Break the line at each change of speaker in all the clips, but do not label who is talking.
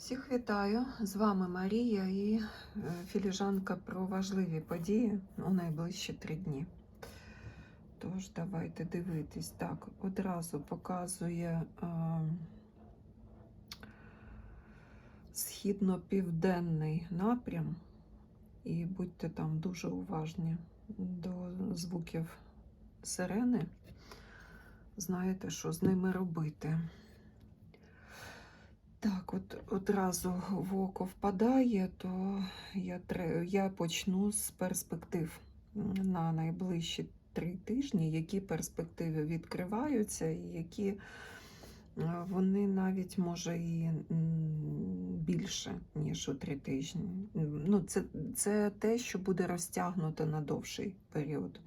Всіх вітаю! З вами Марія і е, філіжанка про важливі події у найближчі три дні. Тож, давайте дивитись. Так, одразу показує е, східно-південний напрям, і будьте там дуже уважні до звуків сирени. Знаєте, що з ними робити. Так, от одразу в око впадає, то я, я почну з перспектив на найближчі три тижні, які перспективи відкриваються, і які е, вони навіть може і більше, ніж у три тижні. Ну, це, це те, що буде розтягнуто на довший період.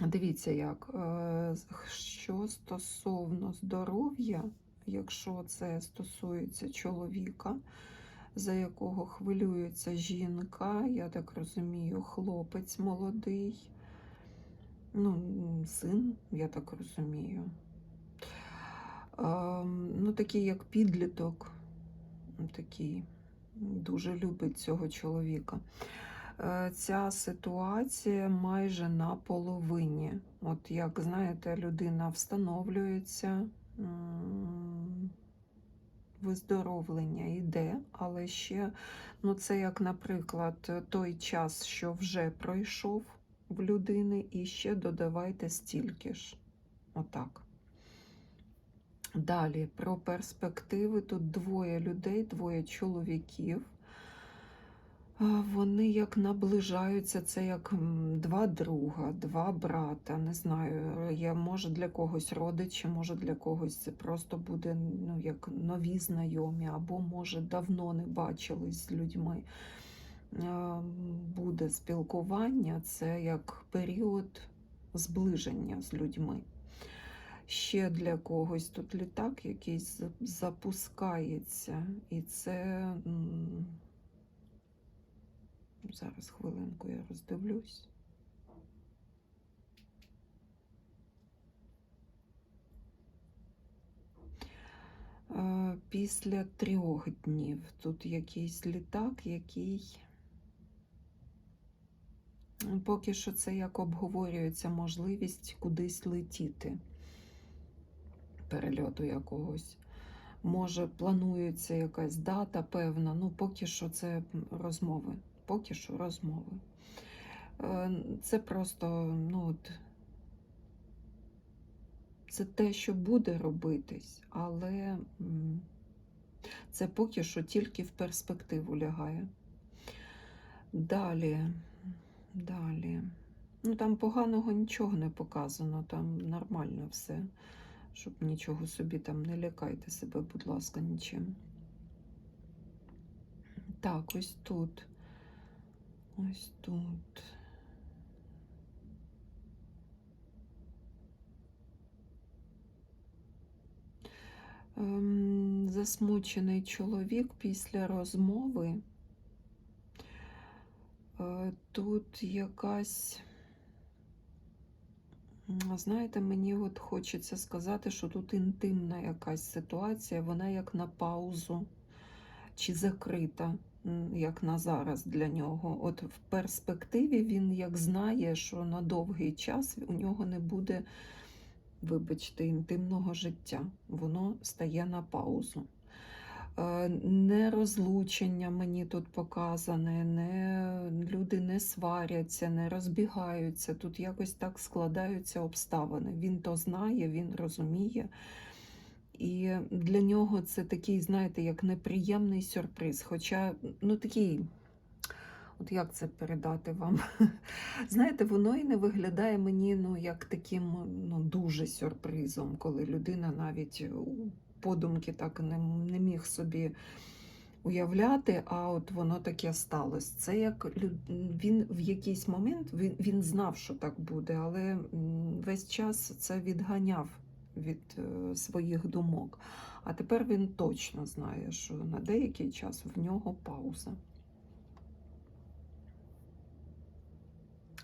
Дивіться, як е, що стосовно здоров'я, якщо це стосується чоловіка, за якого хвилюється жінка, я так розумію, хлопець молодий, ну, син, я так розумію. Ем, Ну, такий як підліток, такий дуже любить цього чоловіка. Е, Ця ситуація майже на половині. От як знаєте, людина встановлюється, виздоровлення йде, але ще, ну це як, наприклад, той час, що вже пройшов в людини, і ще додавайте стільки ж. Отак. Далі про перспективи. Тут двоє людей, двоє чоловіків. Вони як наближаються, це як два друга, два брата. Не знаю, я може для когось родичі, може для когось це просто буде ну, як нові знайомі, або може давно не бачились з людьми. Буде спілкування, це як період зближення з людьми. Ще для когось тут літак якийсь запускається, і це. Зараз хвилинку я роздивлюсь. Е, Після трьох днів тут якийсь літак, який поки що це як обговорюється можливість кудись летіти, перельоту якогось. Може, планується якась дата певна, ну поки що це розмови. Поки що розмови. Е, Це просто, ну от, це те, що буде робитись, але це поки що тільки в перспективу лягає. Далі, далі. Ну там поганого нічого не показано, там нормально все. Щоб нічого собі там не лякайте себе, будь ласка, нічим. Так, ось тут. Ось тут. Ем, засмучений чоловік після розмови. Е, Тут якась, знаєте, мені от хочеться сказати, що тут інтимна якась ситуація, вона як на паузу чи закрита, як на зараз для нього. От в перспективі він як знає, що на довгий час у нього не буде, вибачте, інтимного життя. Воно стає на паузу. Е, Не розлучення мені тут показане, не, люди не сваряться, не розбігаються. Тут якось так складаються обставини. Він то знає, він розуміє. І для нього це такий, знаєте, як неприємний сюрприз. Хоча, ну такий, от як це передати вам? Знаєте, воно і не виглядає мені ну, як таким ну, дуже сюрпризом, коли людина навіть у подумки так не, не міг собі уявляти, а от воно таке сталося. Це як він в якийсь момент він, він знав, що так буде, але весь час це відганяв від е, своїх думок. А тепер він точно знає, що на деякий час в нього пауза.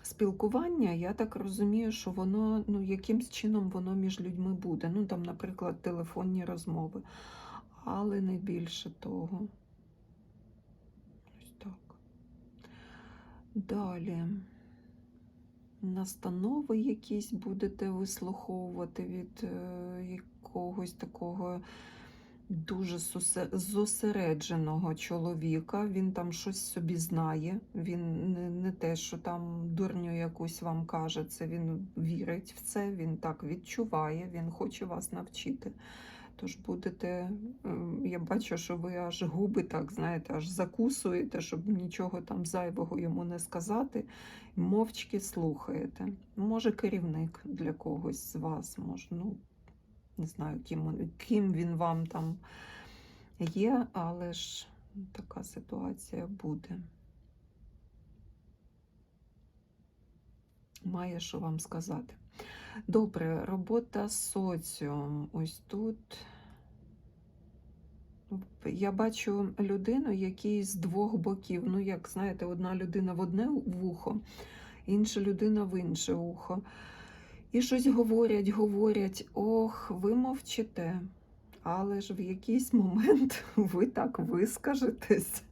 Спілкування, я так розумію, що воно ну, якимсь чином воно між людьми буде. Ну, там, наприклад, телефонні розмови. але не більше того. Ось так. Далі. Настанови якісь будете вислуховувати від е, якогось такого дуже зосередженого чоловіка. Він там щось собі знає. Він не, те, що там дурню якусь вам каже, це він вірить в це, він так відчуває, він хоче вас навчити. Тож будете, ем, я бачу, що ви аж губи так, знаєте, аж закусуєте, щоб нічого там зайвого йому не сказати. Мовчки слухаєте. Може, керівник для когось з вас, може, ну, не знаю, ким, ким він вам там є, але ж така ситуація буде. Має що вам сказати. Добре, робота з соціум. Ось тут. Я бачу людину, який з двох боків. Ну, як знаєте, одна людина в одне вухо, інша людина в інше ухо. І щось говорять, говорять, ох, ви мовчите. Але ж в якийсь момент ви так вискажетесь,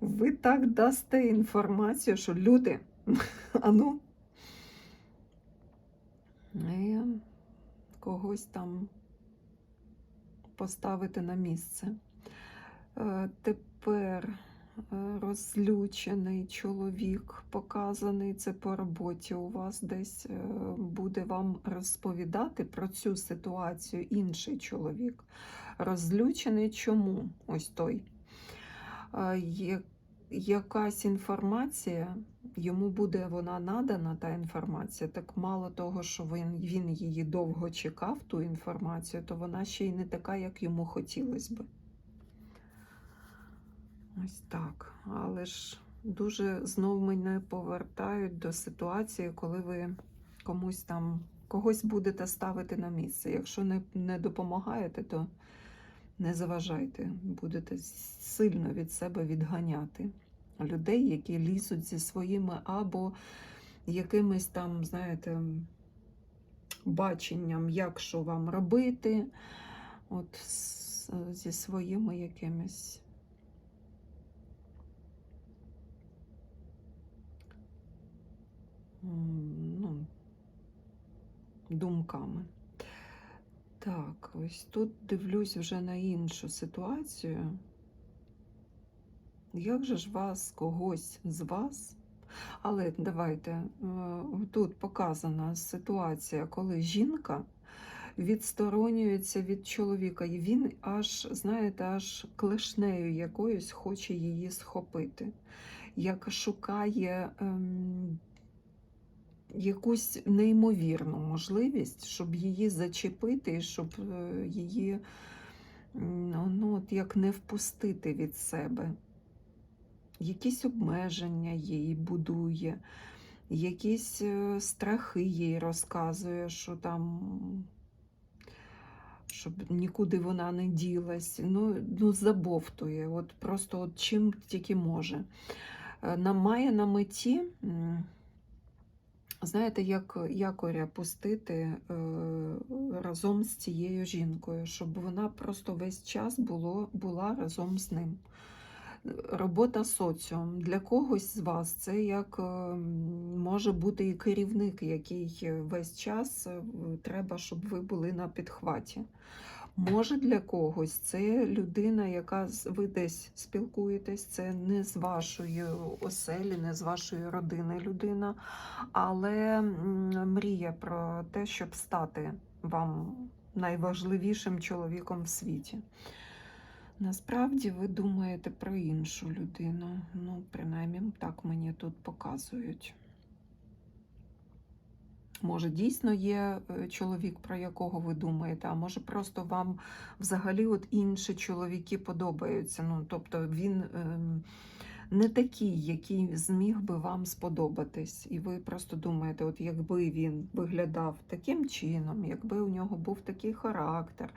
ви так дасте інформацію, що люди, ану, і когось там поставити на місце. Е, Тепер е, розлючений чоловік показаний, це по роботі у вас десь е, буде вам розповідати про цю ситуацію інший чоловік. Розлючений чому? Ось той. Якась інформація, йому буде вона надана, та інформація. Так мало того, що він, він її довго чекав, ту інформацію, то вона ще й не така, як йому хотілося би. Ось так. Але ж дуже знов мене повертають до ситуації, коли ви комусь там когось будете ставити на місце. Якщо не, не допомагаєте, то не заважайте, будете сильно від себе відганяти людей, які лізуть зі своїми або якимись там, знаєте, баченням, як що вам робити, от зі своїми якимись. Ну, думками. Так, ось тут дивлюсь вже на іншу ситуацію. Як же ж вас, когось з вас? Але давайте, е, тут показана ситуація, коли жінка відсторонюється від чоловіка, і він аж, знаєте, аж клешнею якоюсь хоче її схопити, як шукає ем, якусь неймовірну можливість, щоб її зачепити, щоб е, її ну, ну, от як не впустити від себе. Якісь обмеження їй будує, якісь е, страхи їй розказує, що там, щоб нікуди вона не ділась, ну, ну забовтує, от просто от чим тільки може. Е, на- Має на меті, знаєте, як якоря пустити е, разом з цією жінкою, щоб вона просто весь час було, була разом з ним. Робота соціум для когось з вас це як е, може бути і керівник, який весь час е, треба, щоб ви були на підхваті. Може для когось це людина, яка ви десь спілкуєтесь, це не з вашої оселі, не з вашої родини людина, але мріє про те, щоб стати вам найважливішим чоловіком в світі. Насправді ви думаєте про іншу людину. Ну, принаймні, так мені тут показують. Може, дійсно є е, чоловік, про якого ви думаєте, а може просто вам взагалі от інші чоловіки подобаються. Ну, тобто він ем, не такий, який зміг би вам сподобатись. І ви просто думаєте, от якби він виглядав таким чином, якби у нього був такий характер,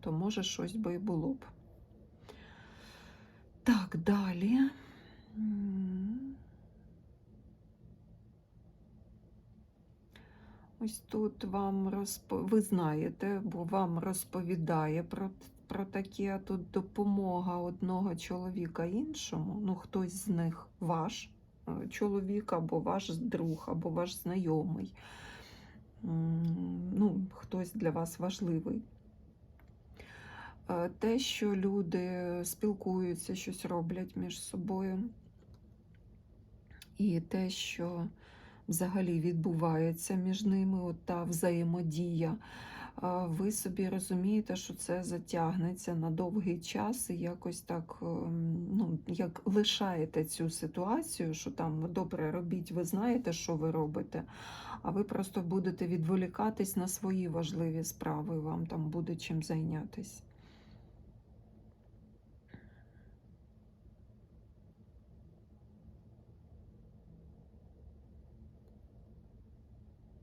то може щось би і було б. Так, далі. Ось тут вам розп... ви знаєте, бо вам розповідає про, про таке тут допомога одного чоловіка іншому, ну хтось з них ваш е, чоловік, або ваш друг, або ваш знайомий. Ну, хтось для вас важливий. Е, Те, що люди спілкуються, щось роблять між собою, і те, що взагалі відбувається між ними, от та взаємодія, ви собі розумієте, що це затягнеться на довгий час і якось так, ем, ну, як лишаєте цю ситуацію, що там добре робіть, ви знаєте, що ви робите, а ви просто будете відволікатись на свої важливі справи, вам там буде чим зайнятися.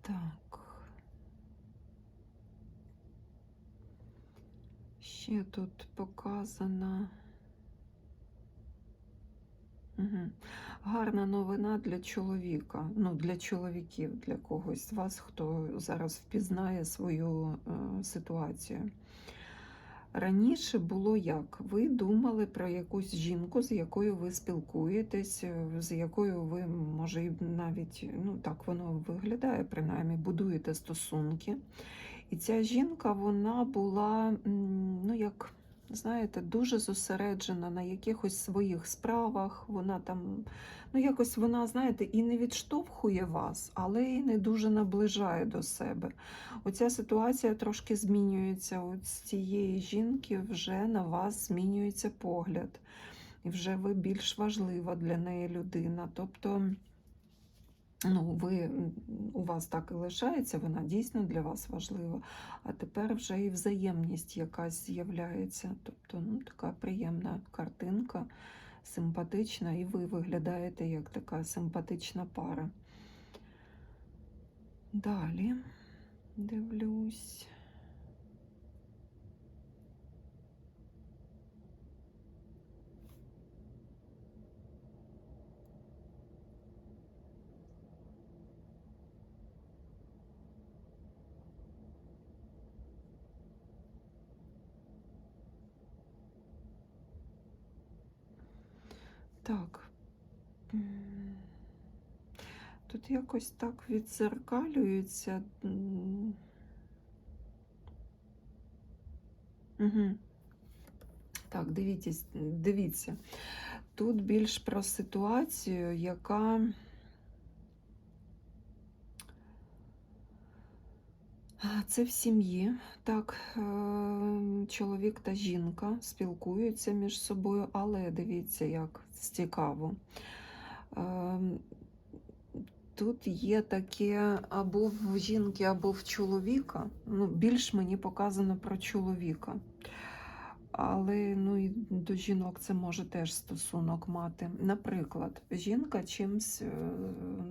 Так. Ще тут показано. Угу. Гарна новина для чоловіка, ну для чоловіків, для когось з вас, хто зараз впізнає свою е, ситуацію. Раніше було як? Ви думали про якусь жінку, з якою ви спілкуєтесь, е, з якою ви, може, навіть ну так воно виглядає, принаймні, будуєте стосунки. І ця жінка, вона була, ну як, знаєте, дуже зосереджена на якихось своїх справах. Вона там, ну якось вона, знаєте, і не відштовхує вас, але і не дуже наближає до себе. Оця ситуація трошки змінюється. От з цієї жінки вже на вас змінюється погляд. І вже ви більш важлива для неї людина. Тобто, ну, ви, у вас так і лишається, вона дійсно для вас важлива. А тепер вже і взаємність якась з'являється. Тобто, ну, така приємна картинка, симпатична, і ви виглядаєте як така симпатична пара. Далі дивлюсь. Так. Тут якось так відзеркалюється. Угу. Так, дивіться, дивіться. Тут більш про ситуацію, яка. Це в сім'ї. Так, е, чоловік та жінка спілкуються між собою, але дивіться, як цікаво. Ем, Тут є таке або в жінки, або в чоловіка. Ну, більш мені показано про чоловіка. Але ну, і до жінок це може теж стосунок мати. Наприклад, жінка чимсь, е,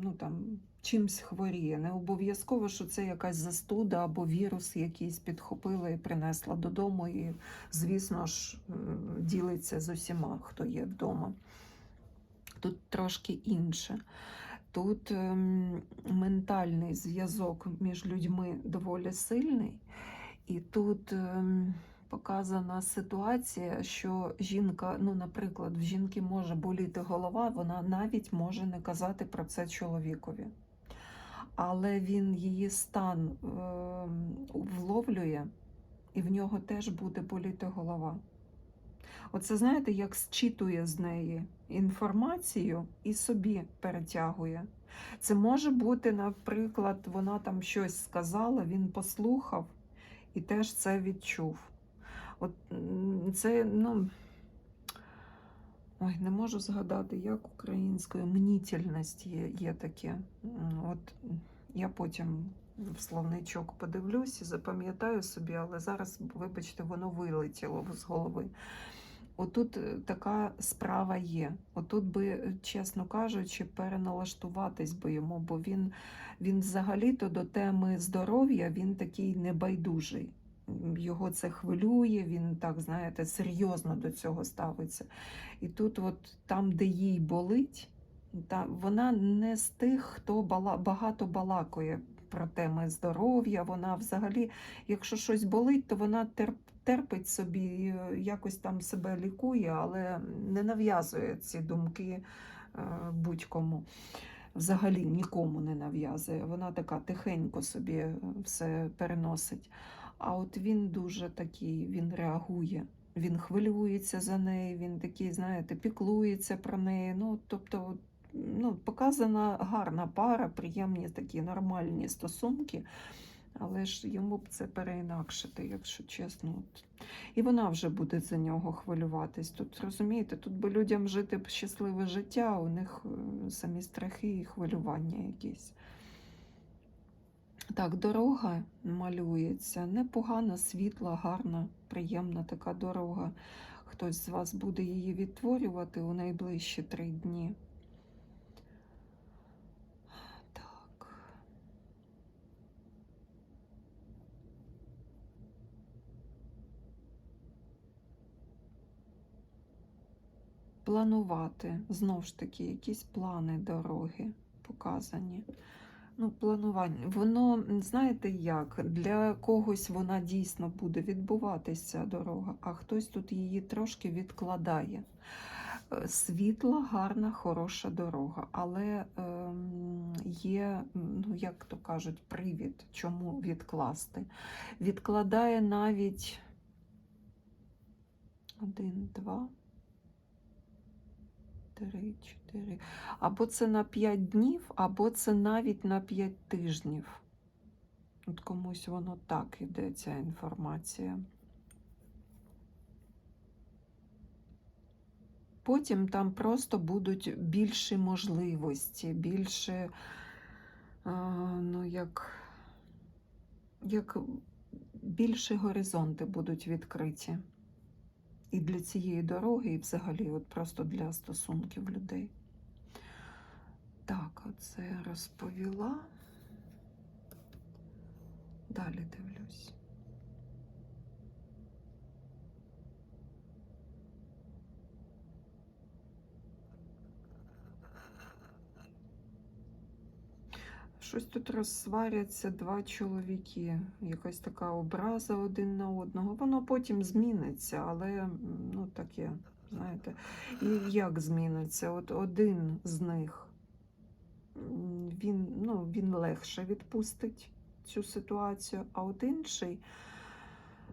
ну, там, чимсь хворіє. Не обов'язково, що це якась застуда або вірус якийсь підхопила і принесла додому, і, звісно ж, ділиться з усіма, хто є вдома. Тут трошки інше. Тут ем, ментальний зв'язок між людьми доволі сильний, і тут ем, показана ситуація, що жінка, ну, наприклад, в жінки може боліти голова, вона навіть може не казати про це чоловікові. Але він її стан ем, вловлює, і в нього теж буде боліти голова. Оце, знаєте, як зчитує з неї інформацію і собі перетягує. Це може бути, наприклад, вона там щось сказала, він послухав і теж це відчув. От це, ну, ой, не можу згадати, як українською мнітельність є, є таке. От я потім в словничок подивлюсь і запам'ятаю собі, але зараз, вибачте, воно вилетіло з голови. Отут е, така справа є. Отут би, е, чесно кажучи, переналаштуватись би йому, бо він, він взагалі-то до теми здоров'я він такий небайдужий. Його це хвилює, він так, знаєте, серйозно до цього ставиться. І тут, от там, де їй болить, та, вона не з тих, хто бала, багато балакає про теми здоров'я. Вона взагалі, якщо щось болить, то вона терп, терпить собі, е, якось там себе лікує, але не нав'язує ці думки е, будь-кому. Взагалі нікому не нав'язує. Вона така тихенько собі е, все переносить. А от він дуже такий, він реагує. Він хвилюється за неї, він такий, знаєте, піклується про неї. Ну, тобто, ну, показана гарна пара, приємні такі нормальні стосунки, але ж йому б це переінакшити, якщо чесно. І вона вже буде за нього хвилюватись. Тут розумієте, тут би людям жити щасливе життя, у них е, самі страхи і хвилювання якісь. Так, дорога малюється. Непогана, світла, гарна, приємна така дорога. Хтось з вас буде її відтворювати у найближчі три дні. Так. Планувати. Знов ж таки, якісь плани дороги показані. Ну, планування. Воно, знаєте як, для когось вона дійсно буде відбуватися дорога, а хтось тут її трошки відкладає. Е, Світла, гарна, хороша дорога, але ем, є, ну як то кажуть, привід, чому відкласти. Відкладає навіть один, два, три, чотири. Або це на 5 днів, або це навіть на 5 тижнів. От комусь воно так іде, ця інформація. Потім там просто будуть більші можливості, більше, ну, як, як більші горизонти будуть відкриті. І для цієї дороги, і взагалі, от просто для стосунків людей. Так, оце я розповіла. Далі дивлюсь. Щось тут розсваряться два чоловіки, якась така образа один на одного. Воно потім зміниться, але ну таке, знаєте. І як зміниться? От один з них він, ну, він легше відпустить цю ситуацію, а от інший,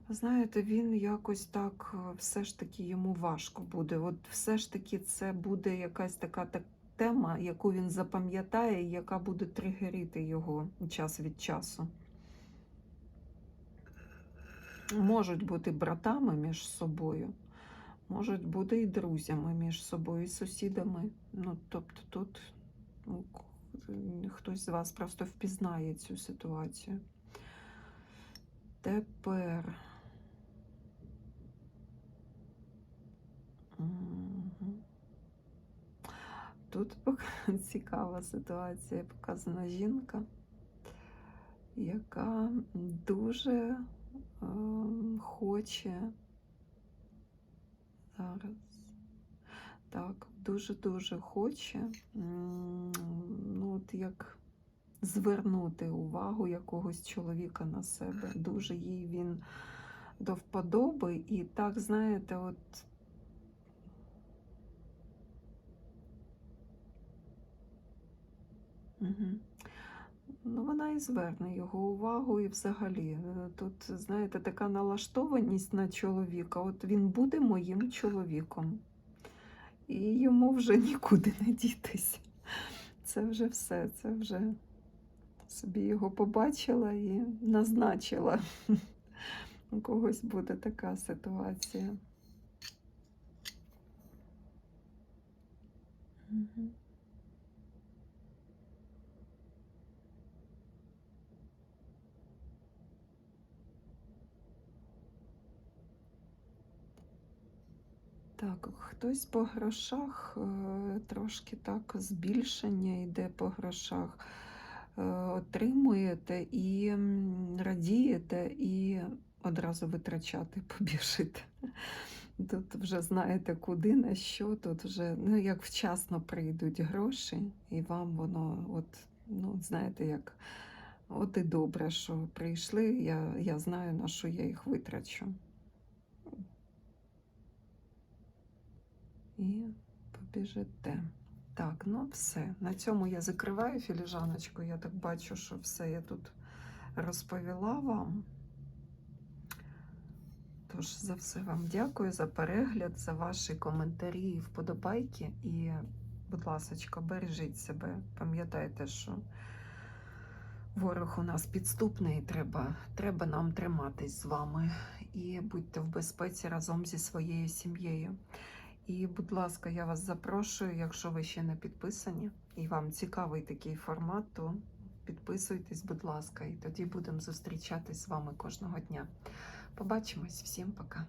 знаєте, він якось так е, все ж таки йому важко буде. От все ж таки це буде якась така так тема, яку він запам'ятає, яка буде тригерити його час від часу. Можуть бути братами між собою, можуть бути і друзями між собою, і сусідами. Ну, тобто тут ну, хтось з вас просто впізнає цю ситуацію. Тепер. Мгм. Тут цікава ситуація. Показана жінка, яка дуже ем, хоче зараз. Так, дуже-дуже хоче, ну, от як звернути увагу якогось чоловіка на себе. Дуже їй він до вподоби, і так, знаєте, от Ну, вона і зверне його увагу, і взагалі е, тут, знаєте, така налаштованість на чоловіка. От він буде моїм чоловіком, і йому вже нікуди не дітись. Це вже все, це вже собі його побачила і назначила. У когось буде така ситуація. Угу. Так, хтось по грошах е, трошки так збільшення йде по грошах. Е, Отримуєте і радієте, і одразу витрачати побіжите. Тут вже знаєте, куди, на що, тут вже ну, як вчасно прийдуть гроші, і вам воно, от, ну, знаєте, як От і добре, що прийшли. Я, я знаю, на що я їх витрачу. І побіжите. Так, ну все. На цьому я закриваю філіжаночку. Я так бачу, що все я тут розповіла вам. Тож за все вам дякую за перегляд, за ваші коментарі і вподобайки. І, будь ласка, бережіть себе. Пам'ятайте, що ворог у нас підступний, і треба, треба нам триматись з вами. І будьте в безпеці разом зі своєю сім'єю. І, будь ласка, я вас запрошую, якщо ви ще не підписані, і вам цікавий такий формат, то підписуйтесь, будь ласка, і тоді будемо зустрічатись з вами кожного дня. Побачимось, всім пока.